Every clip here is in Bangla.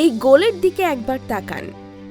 এই গোলের দিকে একবার তাকান।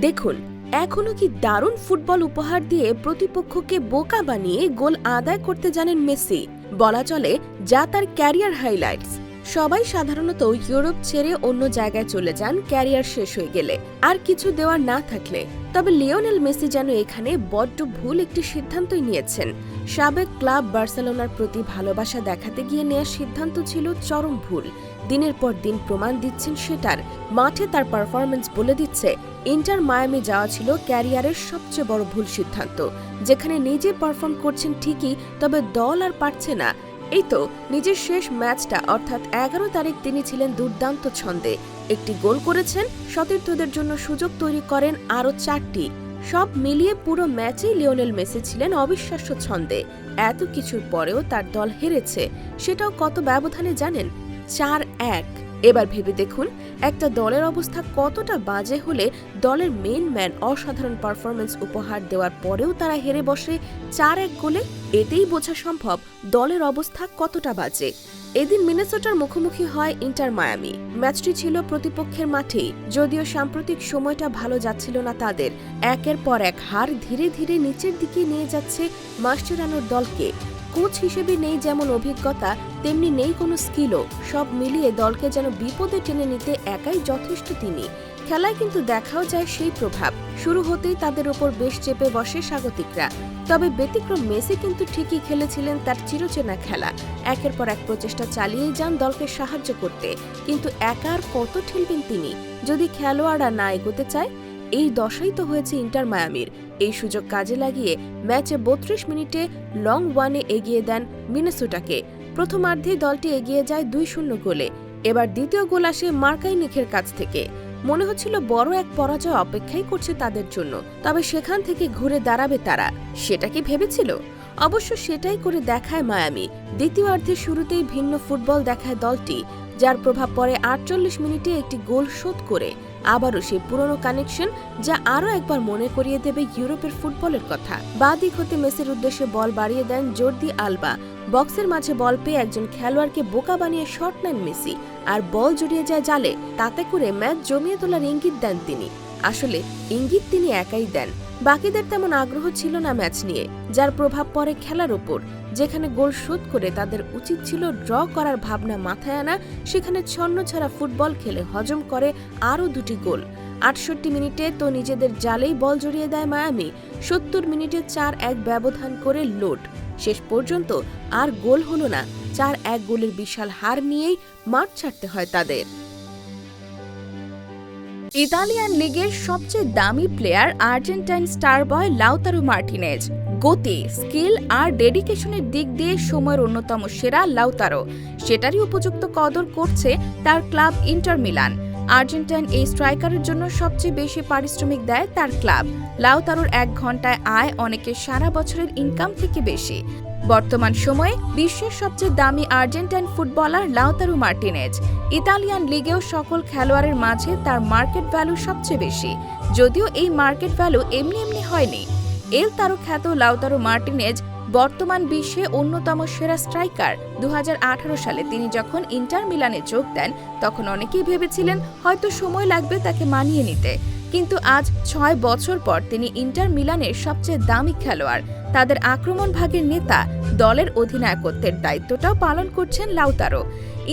দেখুন, এখনও কি দারুণ ফুটবল উপহার দিয়ে প্রতিপক্ষকে বোকা বানিয়ে গোল আদায় করতে জানেন মেসি। বলা চলে, যা তার ক্যারিয়ার হাইলাইটস। সবাই সাধারণত ইউরোপ ছেড়ে অন্য জায়গায় চলে যান, ক্যারিয়ার শেষ হয়ে গেলে। আর কিছু দেওয়ার না থাকলে। তবে লিওনেল মেসি যেন এখানে বড্ড ভুল একটি সিদ্ধান্তই নিয়েছেন। সাবেক ক্লাব বার্সেলোনার প্রতি ভালোবাসা দেখাতে গিয়ে নেওয়া সিদ্ধান্ত ছিল চরম ভুল। দিনের পর দিন প্রমাণ দিচ্ছেন সেটার। মাঠে তার পারফরমেন্স বলে দিচ্ছে, ইন্টার মায়ামি যাওয়া ছিল ক্যারিয়ারের সবচেয়ে বড় ভুল সিদ্ধান্ত। যেখানে নিজে পারফর্ম করছেন ঠিকই, তবে দল আর পারছে না। এই তো নিজের শেষ ম্যাচটা, অর্থাৎ এগারো তারিখ তিনি ছিলেন দুর্দান্ত ছন্দে। একটি গোল করেছেন, সতীর্থদের জন্য সুযোগ তৈরি করেন আরও চারটি। সব মিলিয়ে পুরো ম্যাচেই লিওনেল মেসি ছিলেন অবিশ্বাস্য ছন্দে। এত কিছুর পরেও তার দল হেরেছে, সেটাও কত ব্যবধানে জানেন? চার এক। এবার ভেবে দেখুন, একটা দলের অবস্থা কতটা বাজে হলে দলের মেন ম্যান অসাধারণ পারফরমেন্স উপহার দেওয়ার পরেও তারা হেরে বসে চার এক গোলে, এতেই বোঝা সম্ভব দলের অবস্থা কতটা বাজে। এদিন মিনেসোটার মুখোমুখি হয় ইন্টার মায়ামি। ম্যাচটি ছিল প্রতিপক্ষের মাঠেই, যদিও সাম্প্রতিক সময়টা ভালো যাচ্ছিল না তাদের। একের পর এক হার ধীরে ধীরে নিচের দিকে নিয়ে যাচ্ছে মাস্টেরানোর দলকে। কোচ হিসেবে নেই যেমন অভিজ্ঞতা, তেমনি নেই কোনো স্কিলও সব মিলিয়ে দলকে যেন বিপদে টেনে নিতে একাই যথেষ্ট তিনি। খেলায় কিন্তু দেখাও যায় সেই প্রভাব। শুরু হতেই তাদের ওপর বেশ চেপে বসে স্বাগতিকরা। তবে ব্যতিক্রম মেসি কিন্তু ঠিকই খেলেছিলেন তার চিরচেনা খেলা। একের পর এক প্রচেষ্টা চালিয়েই যান দলকে সাহায্য করতে। কিন্তু একা আর কত ঠেলবেন তিনি? যদি খেলোয়াড়রা না এগোতে চায় এই দশাই তো হয়েছে ইন্টার মায়ামির। এই সুযোগ কাজে লাগিয়ে ম্যাচে বত্রিশ মিনিটে লং ওয়ানে এগিয়ে দেন মিনেসোটাকে। প্রথমার্ধেই দলটি এগিয়ে যায় দুই শূন্য গোলে। এবার দ্বিতীয় গোল আসে মার্কাইনিখের কাছ থেকে। মনে হচ্ছিল বড় এক পরাজয় অপেক্ষাই করছে তাদের জন্য, তবে সেখান থেকে ঘুরে দাঁড়াবে তারা। সেটা কি ভেবেছিল? অবশ্য সেটাই করে দেখায় মায়ামি। দ্বিতীয়ার্ধের শুরুতেই ভিন্ন ফুটবল দেখায় দলটি, যার প্রভাব পড়ে আটচল্লিশ মিনিটে একটি গোল শোধ করে। আবারও সেই পুরনো কানেকশন যা আরও একবার মনে করিয়ে দেবে ইউরোপের ফুটবলের কথা। বাদিক হতে মেসির উদ্দেশ্যে বল বাড়িয়ে দেন জর্দি আলবা। বক্সের মাঝে বল পেয়ে একজন খেলোয়াড়কে বোকা বানিয়ে শট নেন মেসি। আর বল জড়িয়ে যায় জালে, তাতে করে ম্যাচ জমিয়ে তোলার ইঙ্গিত দেন তিনি। আসলে ইঙ্গিত তিনি একাই দেন। বাকিদের তেমন আগ্রহ ছিল না ম্যাচ নিয়ে, যার প্রভাব পড়ে খেলার ওপর। যেখানে গোল শোধ করে তাদের উচিত ছিল ড্র করার ভাবনা মাথায় আনা, সেখানে ছন্ন ছাড়া ফুটবল খেলে হজম করে আরও দুটি গোল। আটষট্টি মিনিটে তো নিজেদের জালেই বল জড়িয়ে দেয় মায়ামি, সত্তর মিনিটে চার এক ব্যবধান করে লোড। শেষ পর্যন্ত আর গোল হলো না, চার এক গোলের বিশাল হার নিয়েই মাঠ ছাড়তে হয় তাদের। ইতালিয়ান লিগের সবচেয়ে দামি player Argentine star boy Lautaro Martinez. গতি, স্কিল আর ডেডিকেশনের দিক দিয়ে সময়ের অন্যতম সেরা লাউতারো সেটারই উপযুক্ত কদর করছে তার ক্লাব ইন্টার মিলান। আর্জেন্টাইন এই স্ট্রাইকারের জন্য সবচেয়ে বেশি পারিশ্রমিক দেয় তার ক্লাব। লাউতারোর এক ঘন্টায় আয় অনেকের সারা বছরের ইনকাম থেকে বেশি। বর্তমান সময়ে বিশ্বের সবচেয়ে দামি Argentine footballer Lautaro Martinez. Italian লিগেও সকল খেলোয়াড়ের মাঝে তার মার্কেট ভ্যালু সবচেয়ে বেশি। যদিও এই মার্কেট ভ্যালু এমনি এমনি হয়নি। এল তারও খ্যাত লাউতারু মার্টিনেজ বর্তমান বিশ্বে অন্যতম সেরা স্ট্রাইকার। দু হাজার আঠারো সালে তিনি যখন ইন্টার মিলানে যোগ দেন, তখন অনেকেই ভেবেছিলেন হয়তো সময় লাগবে তাকে মানিয়ে নিতে। কিন্তু আজ ছয় বছর পর তিনি ইন্টার মিলানের সবচেয়ে দামি খেলোয়াড়। তাদের আক্রমণ ভাগের নেতা দলের অধিনায়কত্বের দায়িত্বটাও পালন করছেন লাউতারো।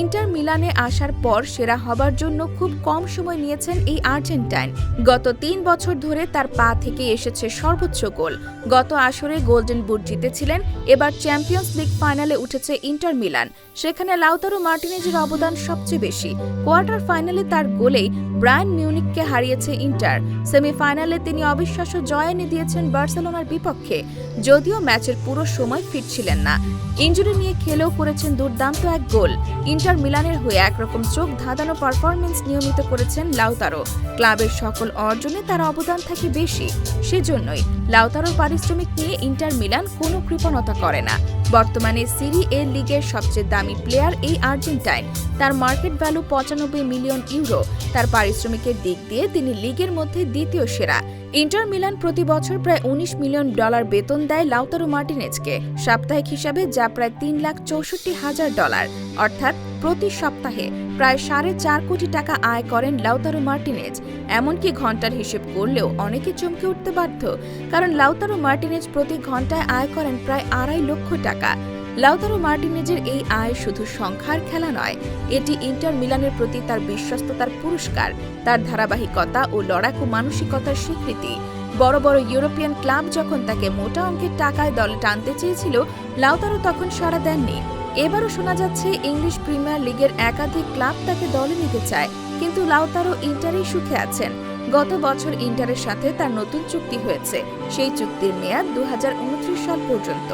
ইন্টার মিলানে আসার পর সেরা হবার জন্য খুব কম সময় নিয়েছেন এই আর্জেন্টাইন। গত তিন বছর ধরে তার পা থেকে এসেছে সর্বোচ্চ গোল। গত আসরে গোল্ডেন বুট জিতেছিলেন, এবার চ্যাম্পিয়ন্স লিগ ফাইনালে উঠেছে ইন্টার মিলান। সেখানে লাউতারো মার্টিনেজের অবদান সবচেয়ে বেশি। কোয়ার্টার ফাইনালে তার গোলেই ব্রায়ান মিউনিককে হারিয়েছে ইন্টার। সেমিফাইনালে তিনি অবিশ্বাস্য জয় এনে দিয়েছেন বার্সেলোনার বিপক্ষে। যদিও ম্যাচের পুরো সময় ফিট ছিলেন না। ইঞ্জুরি নিয়ে খেলেও করেছেন দুর্দান্ত এক গোল। ইন্টার মিলানের হয়ে একরকম চোখ ধাঁধানো পারফরমেন্স নিয়মিত করেছেন লাউতারো ক্লাবের সকল অর্জনে তার অবদান থাকে বেশি। সেজন্যই লাউতারোর পারিশ্রমিক নিয়ে ইন্টার মিলান কোনো কৃপণতা করে না। বর্তমানে সিরি এ লিগের সবচেয়ে দামি প্লেয়ার এই আর্জেন্টাইন। তার মার্কেট ভ্যালু পঁচানব্বই মিলিয়ন ইউরো। তার পারিশ্রমিকের দিক দিয়ে তিনি লিগের মধ্যে দ্বিতীয় সেরা। ইন্টার মিলান প্রতি বছর প্রায় উনিশ মিলিয়ন ডলার বেতন দেয় লাউতারু মার্টিনেজকে। সাপ্তাহিক হিসাবে যা প্রায় তিন লাখ চৌষট্টি হাজার ডলার। অর্থাৎ প্রতি সপ্তাহে প্রায় সাড়ে চার কোটি টাকা আয় করেন লাউতারো মার্টিনেজ। এমনকি ঘণ্টার হিসেব করলেও অনেকে চমকে উঠতে বাধ্য। কারণ লাউতারো মার্টিনেজ প্রতি ঘন্টায় আয় করেন প্রায় আড়াই লক্ষ টাকা। লাউতারো মার্টিনেজের এই আয় শুধু সংখ্যার খেলা নয়, এটি ইন্টার মিলানের প্রতি তার বিশ্বস্ততার পুরস্কার, তার ধারাবাহিকতা ও লড়াকু মানসিকতার স্বীকৃতি। বড় বড় ইউরোপিয়ান ক্লাব যখন তাকে মোটা অঙ্কের টাকায় দলে টানতে চেয়েছিল, লাউতারো তখন সাড়া দেননি। এবারও শোনা যাচ্ছে, ইংলিশ প্রিমিয়ার লিগের একাধিক ক্লাব তাকে দলে নিতে চায়, কিন্তু লাউতারো ইন্টারেই সুখে আছেন। গত বছর ইন্টারের সাথে তার নতুন চুক্তি হয়েছে, সেই চুক্তির মেয়াদ দু হাজার উনত্রিশ সাল পর্যন্ত।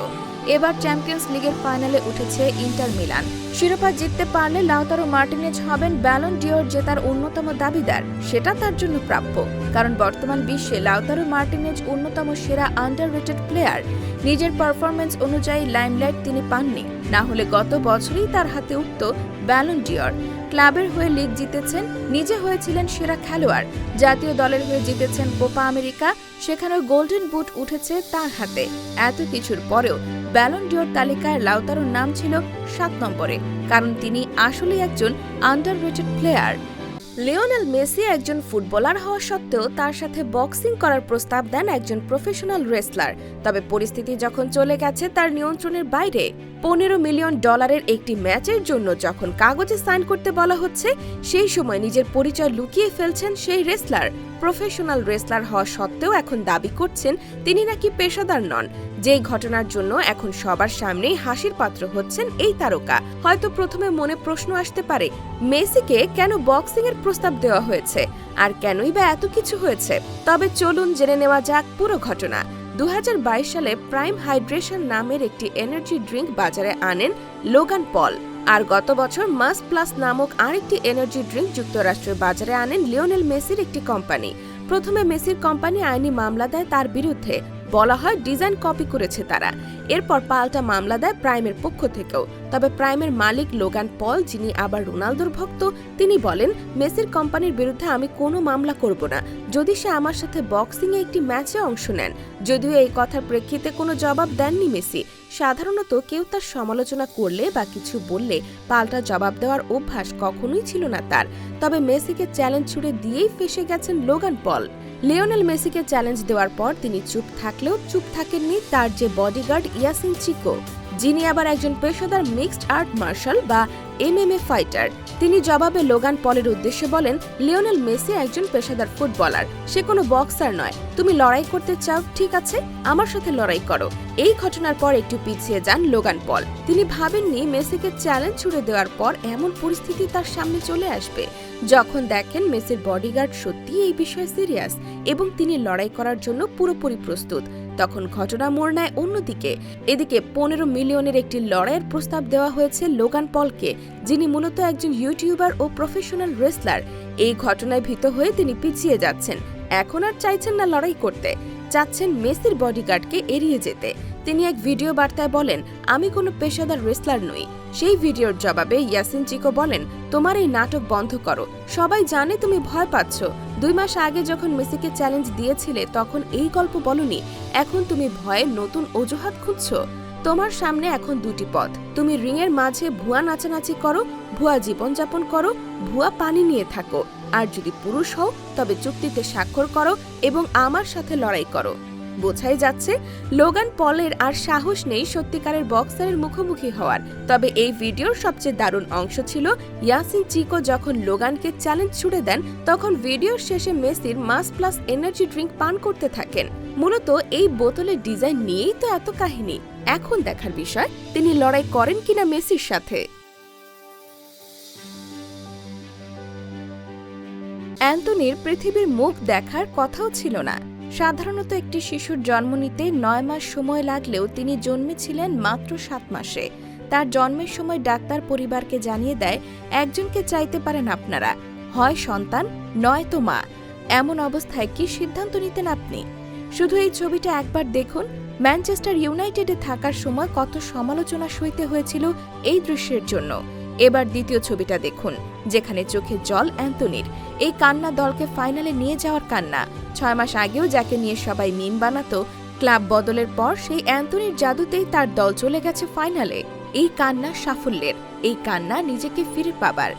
এবার চ্যাম্পিয়ন্স লিগের ফাইনালে উঠেছে ইন্টার মিলান। শিরোপা জিততে পারলে লাউতারো মার্টিনেজ হবেন ব্যালন ডিওর জেতার অন্যতম দাবিদার, সেটা তার জন্য প্রাপ্য। কারণ বর্তমান বিশ্বে লাউতারো মার্টিনেজ অন্যতম সেরা আন্ডাররেটেড প্লেয়ার নিজের পারফরমেন্স অনুযায়ী লাইমলাইট তিনি পাননি। না হলে গত বছরই তার হাতে উঠত ব্যালন ডিওর। ক্লাবের হয়ে লিগ জিতেছেন, নিজে হয়েছিলেন সেরা খেলোয়াড়। জাতীয় দলের হয়ে জিতেছেন কোপা আমেরিকা, সেখানেও গোল্ডেন বুট উঠেছে তার হাতে। এত কিছুর পরেও ব্যালন ডিওর তালিকায় লাউতারোর নাম ছিল সাত নম্বরে, কারণ তিনি আসলে একজন আন্ডাররেটেড প্লেয়ার লিওনেল মেসি একজন ফুটবলার হওয়া সত্ত্বেও তার সাথে বক্সিং করার প্রস্তাব দেন একজন প্রফেশনাল রেসলার তবে পরিস্থিতি যখন চলে গেছে তার নিয়ন্ত্রণের বাইরে। পনেরো মিলিয়ন ডলারের একটি ম্যাচের জন্য যখন কাগজে সাইন করতে বলা হচ্ছে, সেই সময় নিজের পরিচয় লুকিয়ে ফেলছেন সেই রেসলার। প্রফেশনাল রেসলার হওয়া সত্ত্বেও এখন দাবি করছেন তিনি নাকি পেশাদার নন। যেই ঘটনার জন্য এখন সবার সামনেই হাসির পাত্র হচ্ছেন এই তারকা। হয়তো প্রথমে মনে প্রশ্ন আসতে পারে, মেসিকে কেন বক্সিং এর প্রস্তাব দেওয়া হয়েছে? আর কেনই বা এত কিছু হয়েছে? তবে চলুন জেনে নেওয়া যাক পুরো ঘটনা। দুহাজার বাইশ সালে প্রাইম হাইড্রেশন নামের একটি এনার্জি ড্রিঙ্ক বাজারে আনেন লোগান পল। আর গত বছর মাস প্লাস নামক আরেকটি এনার্জি ড্রিঙ্ক যুক্তরাষ্ট্রের বাজারে আনেন লিওনেল মেসির একটি কোম্পানি। প্রথমে মেসির কোম্পানি আইনি মামলা দেয় তার বিরুদ্ধে। বলা হয় ডিজাইন কপি করেছে তারা। এরপর পাল্টা মামলা দেয় প্রাইমের পক্ষ থেকেও। তবে প্রাইমের মালিক লোগান পল, যিনি আবার রোনালদোর ভক্ত, তিনি বলেন, মেসির কোম্পানির বিরুদ্ধে আমি কোনো মামলা করব না। যদি সে আমার সাথে বক্সিংয়ে একটি ম্যাচে অংশ নেন, যদিও এই কথার প্রেক্ষিতে কোনো জবাব দেননি মেসি। সাধারণত কেউ তার সমালোচনা করলে বা কিছু বললে পাল্টা জবাব দেওয়ার অভ্যাস কখনোই ছিল না তার। তবে মেসিকে চ্যালেঞ্জ ছুড়ে দিয়েই ফেসে গেছেন লোগান পল। লিওনেল মেসিকে চ্যালেঞ্জ দেওয়ার পর তিনি চুপ থাকলেও চুপ থাকেননি তার যে বডিগার্ড ইয়াসিন চিকো, যিনি আবার একজন পেশাদার মিক্সড আর্ট মার্শাল বা এমএমএ ফাইটার তিনি জবাবে লোগান পলের উদ্দেশ্যে বলেন, লিওনেল মেসি একজন পেশাদার ফুটবলার। সে কোনো বক্সার নয়। তুমি লড়াই করতে চাও, ঠিক আছে, আমার সাথে লড়াই করো। এই ঘটনার পর একটু পিছিয়ে যান লোগান পল। তিনি ভাবেননি মেসিকে চ্যালেঞ্জ ছুড়ে দেওয়ার পর এমন পরিস্থিতি তার সামনে চলে আসবে। যখন দেখেন মেসির বডিগার্ড সত্যি এই বিষয়ে সিরিয়াস এবং তিনি লড়াই করার জন্য পুরোপুরি প্রস্তুত। তখন ঘটনা মোড় নেয় অন্যদিকে। এদিকে পনেরো মিলিয়নের একটি লড়াইয়ের প্রস্তাব দেওয়া হয়েছে লোগান পলকে, যিনি মূলত একজন ইউটিউবার ও প্রফেশনাল রেসলার। এই ঘটনায় ভীত হয়ে তিনি পিছিয়ে যাচ্ছেন। এখন আর চাইছেন না লড়াই করতে। চাচ্ছেন মেসির বডিগার্ডকে এড়িয়ে যেতে। তিনি এক ভিডিও বার্তায় বলেন, আমি কোনো পেশাদার রেসলার নই। সেই ভিডিওর জবাবে ইয়াসিন চিকো বলেন, তোমার এই নাটক বন্ধ করো। সবাই জানে তুমি ভয় পাচ্ছ। দুই মাস আগে যখন মেসিকে চ্যালেঞ্জ দিয়েছিলে, তখন এই গল্প বলনি, এখন তুমি ভয়ে নতুন অজুহাত খুঁজছো। তোমার সামনে এখন দুটি পথ। তুমি রিংয়ের মাঝে ভুয়া নাচানাচি করো, ভুয়া জীবনযাপন করো, ভুয়া পানি নিয়ে থাকো। আর যদি পুরুষ হও, তবে চুক্তিতে স্বাক্ষর করো এবং আমার সাথে লড়াই করো। বোঝাই যাচ্ছে, লোগান পলের আর সাহস নেই সত্যিকারের বক্সারের মুখোমুখি হওয়ার। তবে এই ভিডিওর সবচেয়ে দারুণ অংশ ছিল ইয়াসিন চিকো যখন লোগানকে চ্যালেঞ্জ ছুড়ে দেন, তখন ভিডিওর শেষে মেসির মাস প্লাস এনার্জি ড্রিঙ্ক পান করতে থাকেন। মূলত এই বোতলের ডিজাইন নিয়েই তো এত কাহিনী। এখন দেখার বিষয়, তিনি লড়াই করেন কিনা মেসির সাথে। অ্যান্টনির পৃথিবীর মুখ দেখার কথাও ছিল না। সাধারণত একটি শিশুর জন্ম নিতে নয় মাস সময় লাগলেও তিনি জন্মেছিলেন মাত্র সাত মাসে। তার জন্মের সময় ডাক্তার পরিবারকে জানিয়ে দেয়, একজনকে চাইতে পারেন আপনারা। হয় সন্তান, নয় তো মা। এমন অবস্থায় কি সিদ্ধান্ত নিতেন আপনি? শুধু এই ছবিটা একবার দেখুন, ম্যানচেস্টার ইউনাইটেডে থাকার সময় কত সমালোচনা সইতে হয়েছিল এই দৃশ্যের জন্য। এবার দ্বিতীয় ছবিটা দেখুন, যেখানে চোখে জল অ্যান্টনির এই কান্না দলকে ফাইনালে নিয়ে যাওয়ার কান্না। ছয় মাস আগেও যাকে নিয়ে সবাই মিম বানাতো, ক্লাব বদলের পর সেই অ্যান্টনির জাদুতেই তার দল চলে গেছে ফাইনালে। এই কান্না সাফল্যের, এই কান্না নিজেকে ফিরে পাবার।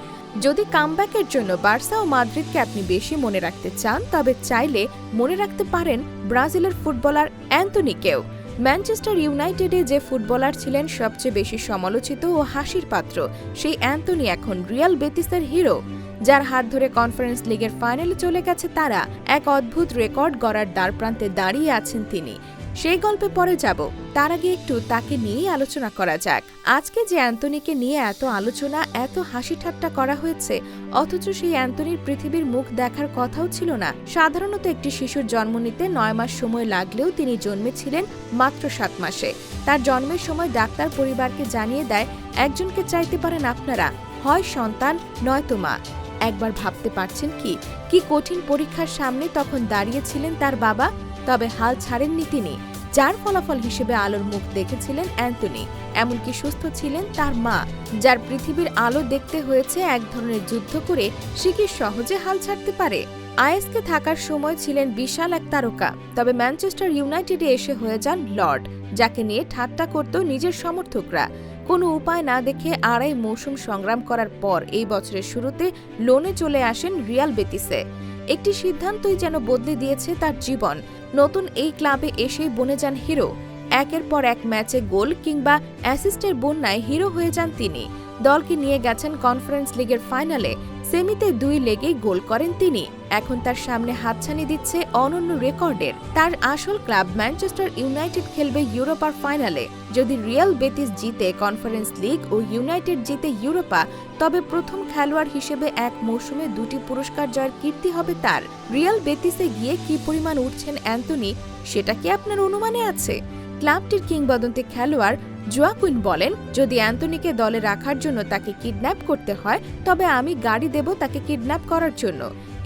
যদি কামব্যাকের জন্য বার্সা ও মাদ্রিদকে আপনি বেশি মনে রাখতে চান, তবে চাইলে মনে রাখতে পারেন ব্রাজিলের ফুটবলার অ্যান্টনিকেও ম্যানচেস্টার ইউনাইটেডে যে ফুটবলার ছিলেন সবচেয়ে বেশি সমালোচিত ও হাসির পাত্র, সেই অ্যান্থনি এখন রিয়াল বেতিসের হিরো, যার হাত ধরে কনফারেন্স লিগের ফাইনালে চলে গেছে তারা, এক অদ্ভুত রেকর্ড গড়ার দ্বারপ্রান্তে দাঁড়িয়ে আছেন তিনি। সেই গল্পে পরে যাব। তার আগে একটু তাকে নিয়েই আলোচনা করা যাক। আজকে যে অ্যান্টনিকে নিয়ে এত আলোচনা, এত হাসি ঠাট্টা করা হয়েছে, অথচ সেই অ্যান্টনির পৃথিবীর মুখ দেখার কথাও ছিল না। সাধারণত একটি শিশুর জন্ম নিতে নয় মাস সময় লাগলেও তিনি জন্মেছিলেন মাত্র সাত মাসে। তার জন্মের সময় ডাক্তার পরিবারকে জানিয়ে দেয়, একজনকে চাইতে পারেন আপনারা। হয় সন্তান নয়তো মা। একবার ভাবতে পারছেন কি? কি কঠিন পরীক্ষার সামনে তখন দাঁড়িয়েছিলেন তার বাবা? তবে হাল ছাড়েননি তিনি, যার ফলাফল হিসেবে আলোর মুখ দেখেছিলেন অ্যান্টনি এমনকি সুস্থ ছিলেন তার মা, যার পৃথিবীর আলো দেখতে হয়েছে এক ধরনের যুদ্ধ করে সে সহজে হাল ছাড়তে পারে? আইএসকে থাকার সময় ছিলেন বিশাল এক তারকা, তবে ম্যানচেস্টার ইউনাইটেডে এসে হয়ে যান লর্ড, যাকে নিয়ে ঠাট্টা করত নিজের সমর্থকরা। কোনো উপায় না দেখে আড়াই মৌসুম সংগ্রাম করার পর এই বছরের শুরুতে লোনে চলে আসেন রিয়াল বেতিসে। একটি সিদ্ধান্তই যেন বদলে দিয়েছে তার জীবন। নতুন এই ক্লাবে এসেই বনে যান হিরো। একের পর এক ম্যাচে গোল কিংবা অ্যাসিস্টের বন্যায় হিরো হয়ে যান তিনি। দলকে নিয়ে গেছেন কনফারেন্স লিগের ফাইনালে। সেমিতে দুই লেগেই গোল করেন তিনি। এখন তার সামনে হাতছানি দিচ্ছে অনন্য রেকর্ডের। তার আসল ক্লাব ম্যানচেস্টার ইউনাইটেড খেলবে ইউরোপার ফাইনালে। যদি রিয়াল বেতিস জিতে কনফারেন্স লিগ ও ইউনাইটেড জিতে ইউরোপা, তবে প্রথম খেলোয়াড় হিসেবে এক মৌসুমে দুটি পুরস্কার জয়ের কীর্তি হবে তার। রিয়াল বেতিসে গিয়ে কি পরিমাণ উঠছেন অ্যান্টনি সেটা কি আপনার অনুমানে আছে? ক্লাবটির কিংবদন্তি খেলোয়াড় জোয়াকুইন বলেন, যদি অ্যান্টনিকে দলে রাখার জন্য তাকে কিডন্যাপ করতে হয়, তবে আমি গাড়ি দেব তাকে কিডন্যাপ করার জন্য।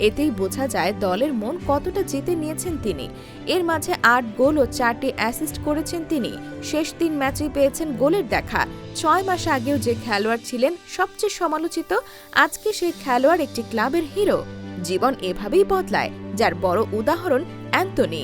এতেই বোঝা যায় দলের মন কতটা জিতে নিয়েছেন তিনি। এর মাঝে আট গোল ও চারটি অ্যাসিস্ট করেছেন তিনি। শেষ তিন ম্যাচেই পেয়েছেন গোলের দেখা। ছয় মাস আগেও যে খেলোয়াড় ছিলেন সবচেয়ে সমালোচিত, আজকে সেই খেলোয়াড় একটি ক্লাবের হিরো। জীবন এভাবেই বদলায়, যার বড় উদাহরণ অ্যান্টনি